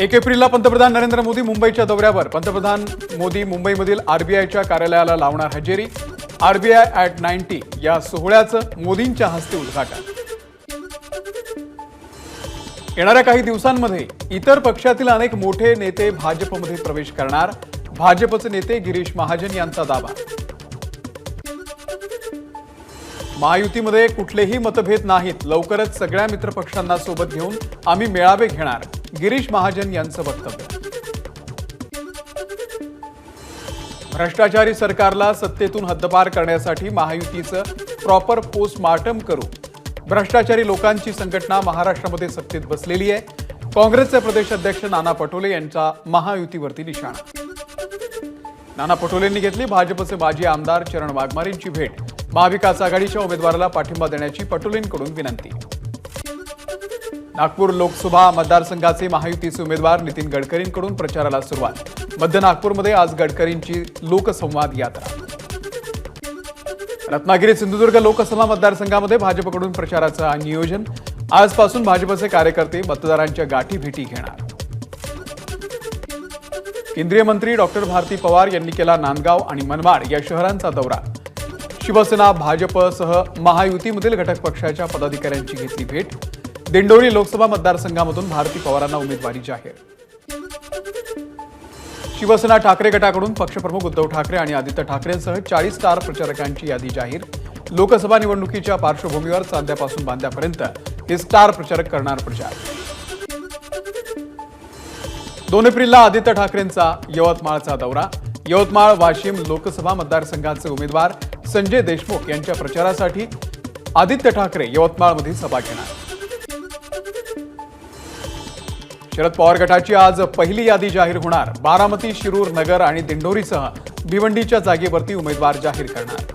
एक एप्रिलला पंतप्रधान नरेंद्र मोदी मुंबईच्या दौऱ्यावर. पंतप्रधान मोदी मुंबईमधील आरबीआयच्या कार्यालयाला लावणार हजेरी. आरबीआय ॲट नाईन्टी या सोहळ्याचं मोदींच्या हस्ते उद्घाटन. येणाऱ्या काही दिवसांमध्ये इतर पक्षातील अनेक मोठे नेते भाजपमध्ये प्रवेश करणार. भाजपचे नेते गिरीश महाजन यांचा दावा. महायुतीमध्ये कुठलेही मतभेद नाहीत. लवकरच सगळ्या मित्रपक्षांना सोबत घेऊन आम्ही मेळावे घेणार. गिरीश महाजन यांचं वक्तव्य. भ्रष्टाचारी सरकारला सत्तेतून हद्दपार करण्यासाठी महायुतीचं प्रॉपर पोस्टमार्टम करू. भ्रष्टाचारी लोकांची संघटना महाराष्ट्रामध्ये सत्तेत बसलेली आहे. काँग्रेसचे प्रदेश अध्यक्ष नाना पटोले यांचा महायुतीवरती निशाणा. नाना पटोलेंनी घेतली भाजपचे माजी आमदार चरण वाघमारेंची भेट. महाविकास आघाडीच्या उमेदवाराला पाठिंबा देण्याची पटोलेंकडून विनंती. नागपूर लोकसभा मतदारसंघाचे महायुतीचे उमेदवार नितीन गडकरींकडून प्रचाराला सुरुवात. मध्य नागपूरमध्ये आज गडकरींची लोकसंवाद यात्रा. रत्नागिरी सिंधुदुर्ग लोकसभा मतदारसंघामध्ये भाजपकडून प्रचाराचं नियोजन. आजपासून भाजपचे कार्यकर्ते मतदारांच्या गाठी भेटी घेणार. केंद्रीय मंत्री डॉक्टर भारती पवार यांनी केला नांदगाव आणि मनमाड या शहरांचा दौरा. शिवसेना भाजपसह महायुतीमधील घटक पक्षाच्या पदाधिकाऱ्यांची घेतली भेट. दिंडोरी लोकसभा मतदारसंघामधून भारती पवारांना उमेदवारी जाहीर. शिवसेना ठाकरे गटाकडून पक्षप्रमुख उद्धव ठाकरे आणि आदित्य ठाकरेंसह चाळीस स्टार प्रचारकांची यादी जाहीर. लोकसभा निवडणुकीच्या पार्श्वभूमीवर चांद्यापासून बांद्यापर्यंत हे स्टार प्रचारक करणार प्रचार. दोन एप्रिलला आदित्य ठाकरेंचा यवतमाळचा दौरा. यवतमाळ वाशिम लोकसभा मतदारसंघाचे उमेदवार संजय देशमुख यांच्या प्रचारासाठी आदित्य ठाकरे यवतमाळमध्ये सभा घेणार. शरद पवार गटाची आज पहिली यादी जाहीर होणार. बारामती शिरूर नगर आणि दिंडोरीसह भिवंडीच्या जागेवरती उमेदवार जाहीर करणार.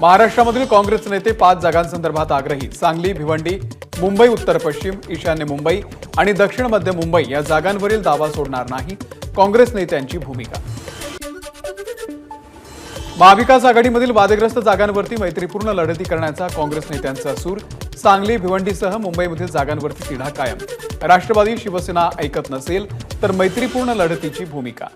महाराष्ट्रामधील काँग्रेस नेते पाच जागांसंदर्भात आग्रही. सांगली भिवंडी मुंबई उत्तर पश्चिम ईशान्य मुंबई आणि दक्षिण मध्य मुंबई या जागांवरील दावा सोडणार नाही काँग्रेस नेत्यांची भूमिका. महाविकास आघाडीमधील वादग्रस्त जागांवरती मैत्रीपूर्ण लढती करण्याचा काँग्रेस नेत्यांचा सूर. सांगली भिवंडीसह मुंबईमधील जागांवरती तिढा कायम. राष्ट्रवादी शिवसेना ऐकत नसेल तर मैत्रीपूर्ण लढतीची भूमिका.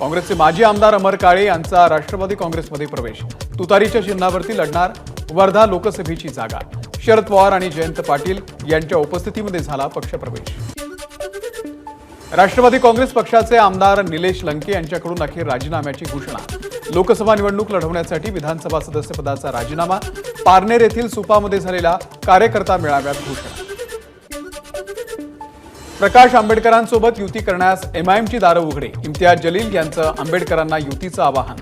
काँग्रेसचे माजी आमदार अमर काळे यांचा राष्ट्रवादी काँग्रेसमध्ये प्रवेश. तुतारीच्या चिन्हावरती लढणार वर्धा लोकसभेची जागा. शरद पवार आणि जयंत पाटील यांच्या उपस्थितीमध्ये झाला पक्षप्रवेश. राष्ट्रवादी काँग्रेस पक्षाचे आमदार निलेश लंके यांच्याकडून अखेर राजीनाम्याची घोषणा. लोकसभा निवडणूक लढवण्यासाठी विधानसभा सदस्यपदाचा राजीनामा पारनेर येथील सुपामध्ये झालेल्या कार्यकर्ता मेळाव्यात घोषणा. प्रकाश आंबेडकरांसोबत युती करण्यास एमआयएमची दारं उघडे. इम्तियाज जलील यांचं आंबेडकरांना युतीचं आवाहन.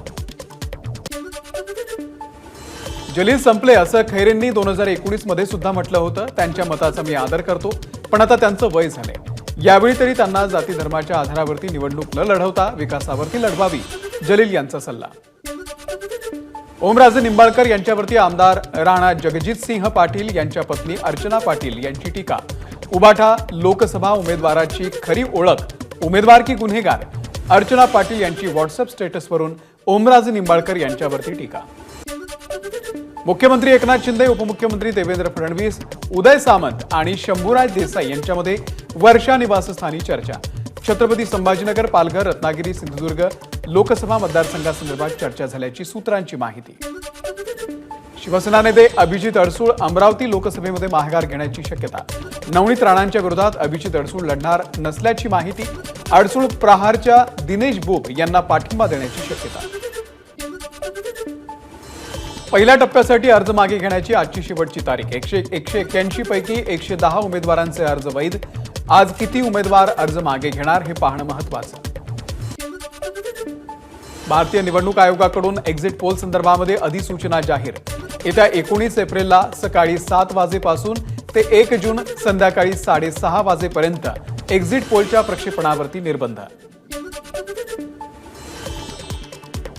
जलील संपले असं खैरेंनी दोन हजार एकोणीसमध्ये सुद्धा म्हटलं होतं. त्यांच्या मताचा मी आदर करतो. पण आता त्यांचं वय झालंय. यावेळी तरी त्यांना जाती धर्माच्या आधारावरती निवडणूक न लढवता विकासावरती लढवावी. जलील यांचा सल्ला. ओमराजे निंबाळकर यांच्यावरती आमदार राणा जगजित सिंह पाटील यांच्या पत्नी अर्चना पाटील यांची टीका. उबाठा लोकसभा उमेदवाराची खरी ओळख उमेदवार की गुन्हेगार? अर्चना पाटील यांची व्हॉट्सअप स्टेटसवरून ओमराजे निंबाळकर यांच्यावरती टीका. मुख्यमंत्री एकनाथ शिंदे उपमुख्यमंत्री देवेंद्र फडणवीस उदय सामंत आणि शंभूराज देसाई यांच्यामध्ये वर्षा निवासस्थानी चर्चा. छत्रपती संभाजीनगर पालघर रत्नागिरी सिंधुदुर्ग लोकसभा मतदारसंघासंदर्भात चर्चा झाल्याची सूत्रांची माहिती. शिवसेना नेते अभिजित अडसूळ अमरावती लोकसभेमध्ये माघार घेण्याची शक्यता. नवनीत राणांच्या विरोधात अभिजित अडसूळ लढणार नसल्याची माहिती अडसूळ प्रहारच्या दिनेश बोब यांना पाठिंबा देण्याची शक्यता. पहिल्या टप्प्यासाठी अर्ज मागे घेण्याची आजची शेवटची तारीख एकशे एकशे एक्क्याऐंशी पैकी एकशे दहा उमेदवारांचे अर्ज वैध आज किती उमेदवार अर्ज मागे घेणार हे पाहणं महत्वाचं. भारतीय निवडणूक आयोगाकडून एक्झिट पोल संदर्भामध्ये अधिसूचना जाहीर. येत्या एकोणीस एप्रिलला सकाळी सात वाजेपासून ते एक जून संध्याकाळी साडेसहा वाजेपर्यंत एक्झिट पोलच्या प्रक्षेपणावरती निर्बंध.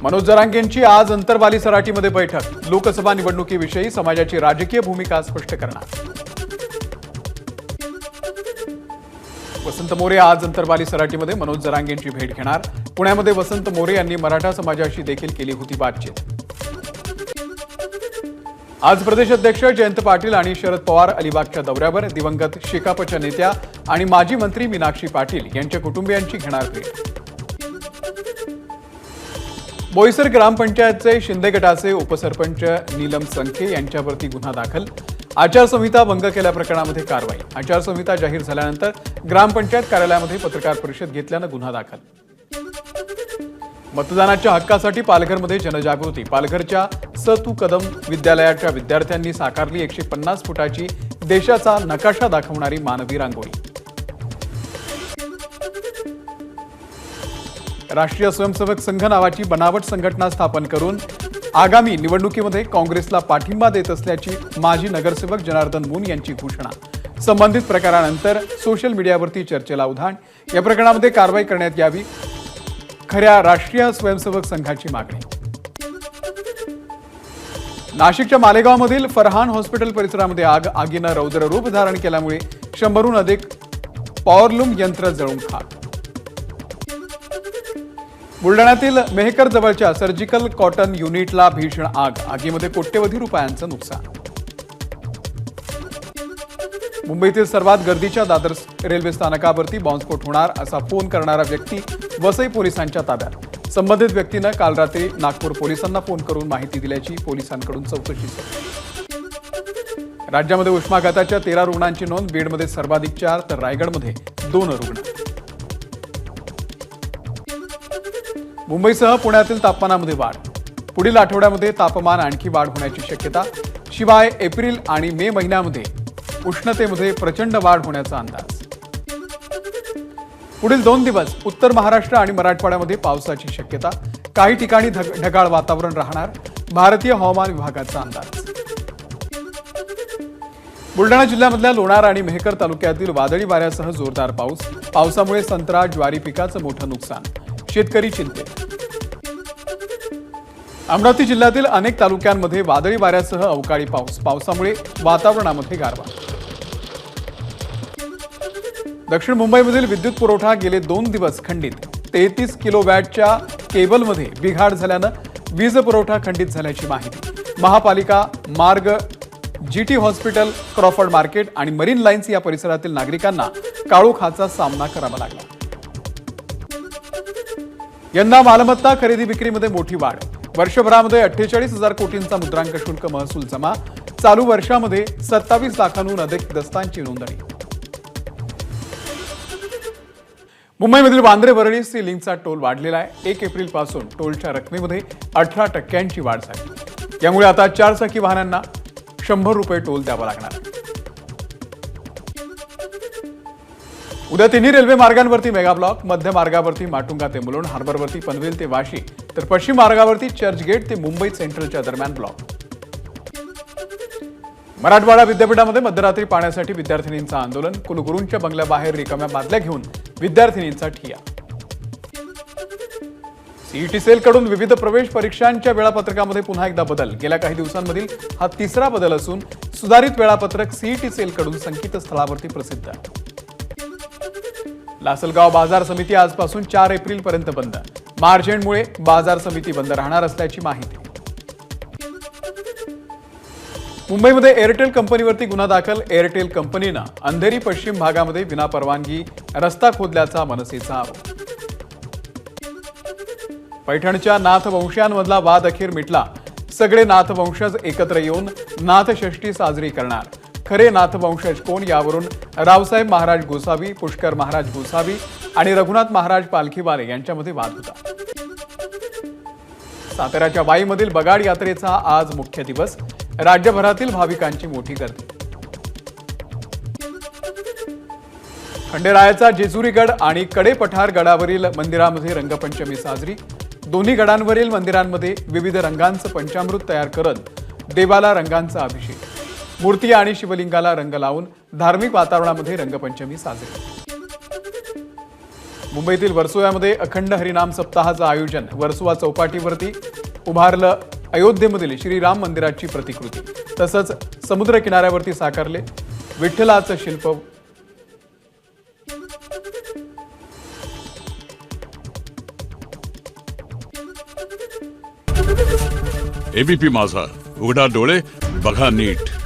मनोज जरांगेंची आज अंतरवाली सराटीमध्ये बैठक. लोकसभा निवडणुकीविषयी समाजाची राजकीय भूमिका स्पष्ट करणार. वसंत मोरे आज अंतरवाली सराटीमध्ये मनोज जरांगेंची भेट घेणार. पुण्यामध्ये वसंत मोरे यांनी मराठा समाजाशी देखील केली होती बातचीत. आज प्रदेश अध्यक्ष जयंत पाटील आणि शरद पवार अलिबागच्या दौऱ्यावर दिवंगत शेकापच्या नेत्या आणि माजी मंत्री मीनाक्षी पाटील यांच्या कुटुंबियांची घेणार भेट. बोईसर ग्रामपंचायतचे शिंदे गटाचे उपसरपंच नीलम संखे यांच्यावरती गुन्हा दाखल. आचारसंहिता भंग केल्या प्रकरणामध्ये कारवाई. आचारसंहिता जाहीर झाल्यानंतर ग्रामपंचायत कार्यालयामध्ये पत्रकार परिषद घेतल्यानं गुन्हा दाखल. मतदानाच्या हक्कासाठी पालघरमध्ये जनजागृती. पालघरच्या स तू कदम विद्यालयाच्या विद्यार्थ्यांनी साकारली एकशे पन्नास फुटाची देशाचा नकाशा दाखवणारी मानवी रांगोळी. राष्ट्रीय स्वयंसेवक संघ नावाची बनावट संघटना स्थापन करून आगामी निवडणुकीमध्ये काँग्रेसला पाठिंबा देत असल्याची माजी नगरसेवक जनार्दन मून यांची घोषणा. संबंधित प्रकारानंतर सोशल मीडियावरती चर्चेला उधाण. या प्रकरणामध्ये कारवाई करण्यात यावी खऱ्या राष्ट्रीय स्वयंसेवक संघाची मागणी. नाशिकच्या मालेगावमधील फरहान हॉस्पिटल परिसरामध्ये आग आगीनं रौद्र रूप धारण केल्यामुळे शंभरहून अधिक पॉवरलूम यंत्र जळून खाक. बुलढाण्यातील मेहकर जवळच्या सर्जिकल कॉटन युनिटला भीषण आग आगीमध्ये कोट्यवधी रुपयांचं नुकसान. मुंबईतील सर्वात गर्दीच्या दादर रेल्वे स्थानकावरती बॉम्बस्फोट होणार असा फोन करणारा व्यक्ती वसई पोलिसांच्या ताब्यात. संबंधित व्यक्तीनं काल रात्री नागपूर पोलिसांना फोन करून माहिती दिल्याची पोलिसांकडून चौकशी राज्यामध्ये उष्माघाताच्या तेरा रुग्णांची नोंद बीडमध्ये सर्वाधिक चार तर रायगडमध्ये दोन रुग्ण. मुंबईसह पुण्यातील तापमानामध्ये वाढ. पुढील आठवड्यामध्ये तापमान आणखी वाढ होण्याची शक्यता. शिवाय एप्रिल आणि मे महिन्यामध्ये उष्णतेमध्ये प्रचंड वाढ होण्याचा अंदाज. पुढील दोन दिवस उत्तर महाराष्ट्र आणि मराठवाड्यामध्ये पावसाची शक्यता. काही ठिकाणी ढग- ढगाळ वातावरण राहणार. भारतीय हवामान विभागाचा अंदाज. बुलढाणा जिल्ह्यामधल्या लोणार आणि मेहकर तालुक्यातील वादळी वाऱ्यासह जोरदार पाऊस. पावसामुळे संत्रा ज्वारी पिकाचं मोठं नुकसान. शेतकरी चिंतेत अमरावती जिल्ह्यातील अनेक तालुक्यांमध्ये वादळी वाऱ्यासह अवकाळी पाऊस. पावसामुळे वातावरणामध्ये गारवा. दक्षिण मुंबईमधील विद्युत पुरवठा गेले दोन दिवस खंडित. तेहतीस किलो वॅटच्या केबलमध्ये बिघाड झाल्यानं वीज पुरवठा खंडित झाल्याची माहिती. महापालिका मार्ग जीटी हॉस्पिटल क्रॉफर्ड मार्केट आणि मरीन लाईन्स या परिसरातील नागरिकांना काळोखाचा सामना करावा लागला. यंदा मालमत्ता खरेदी विक्रीमध्ये मोठी वाढ. वर्षभरामध्ये अठ्ठेचाळीस हजार कोटींचा मुद्रांक शुल्क महसूल जमा. चालू वर्षामध्ये सत्तावीस लाखांहून अधिक दस्तांची नोंदणी. मुंबईमधील वांद्रे वरळी सिलिंगचा टोल वाढलेला आहे. एक एप्रिलपासून टोलच्या रकमेमध्ये अठरा टक्क्यांची वाढ झाली. यामुळे आता चारचाकी वाहनांना शंभर रुपये टोल द्यावा लागणार. उद्या तिन्ही रेल्वे मार्गांवरती मेगा ब्लॉक मध्य मार्गावरती माटुंगा ते मुलुंड हार्बरवरती पनवेल ते वाशी तर पश्चिम मार्गावरती चर्चगेट ते मुंबई सेंट्रलच्या दरम्यान ब्लॉक. मराठवाडा विद्यापीठामध्ये मध्यरात्री पाण्यासाठी विद्यार्थिनींचं आंदोलन कुलगुरूंच्या बंगल्याबाहेर रिकाम्या बादल्या घेऊन विद्यार्थिनींचा ठिया. सीईटी सेलकडून विविध प्रवेश परीक्षांच्या वेळापत्रकामध्ये पुन्हा एकदा बदल. गेल्या काही दिवसांमधील हा तिसरा बदल असून सुधारित वेळापत्रक सीईटी सेलकडून संकेतस्थळावरती प्रसिद्ध आहे. लासलगाव बाजार समिती आजपासून चार एप्रिल पर्यंत बंद. मार्च एंडमुळे बाजार समिती बंद राहणार असल्याची माहिती. मुंबईमध्ये एअरटेल कंपनीवरती गुन्हा दाखल. एअरटेल कंपनीनं अंधेरी पश्चिम भागामध्ये विनापरवानगी रस्ता खोदल्याचा मनसेचा आरोप. पैठणच्या नाथवंशांमधला वाद अखेर मिटला. सगळे नाथवंशज एकत्र येऊन नाथषष्ठी साजरी करणार. खरे नाथवंशज कोण यावरून? रावसाहेब महाराज गोसावी पुष्कर महाराज गोसावी आणि रघुनाथ महाराज पालखीवाले यांच्यामध्ये वाद होता. साताऱ्याच्या वाईमधील बगाड यात्रेचा आज मुख्य दिवस. राज्यभरातील भाविकांची मोठी गर्दी. खंडेरायाचा जेजुरीगड आणि कडेपठार गडावरील मंदिरामध्ये रंगपंचमी साजरी. दोन्ही गडांवरील मंदिरांमध्ये विविध रंगांचं पंचामृत तयार करत देवाला रंगांचा अभिषेक. मूर्ती आणि शिवलिंगाला रंग लावून धार्मिक वातावरणामध्ये रंगपंचमी साजरी. मुंबईतील वर्सोव्यामध्ये अखंड हरिनाम सप्ताहाचं आयोजन वर्सोवा चौपाटीवरती उभारलं. अयोध्येमधील श्रीराम मंदिराची प्रतिकृती तसंच समुद्र किनाऱ्यावरती साकारले विठ्ठलाचं शिल्प. एबीपी माझा उघडा डोळे बघा नीट.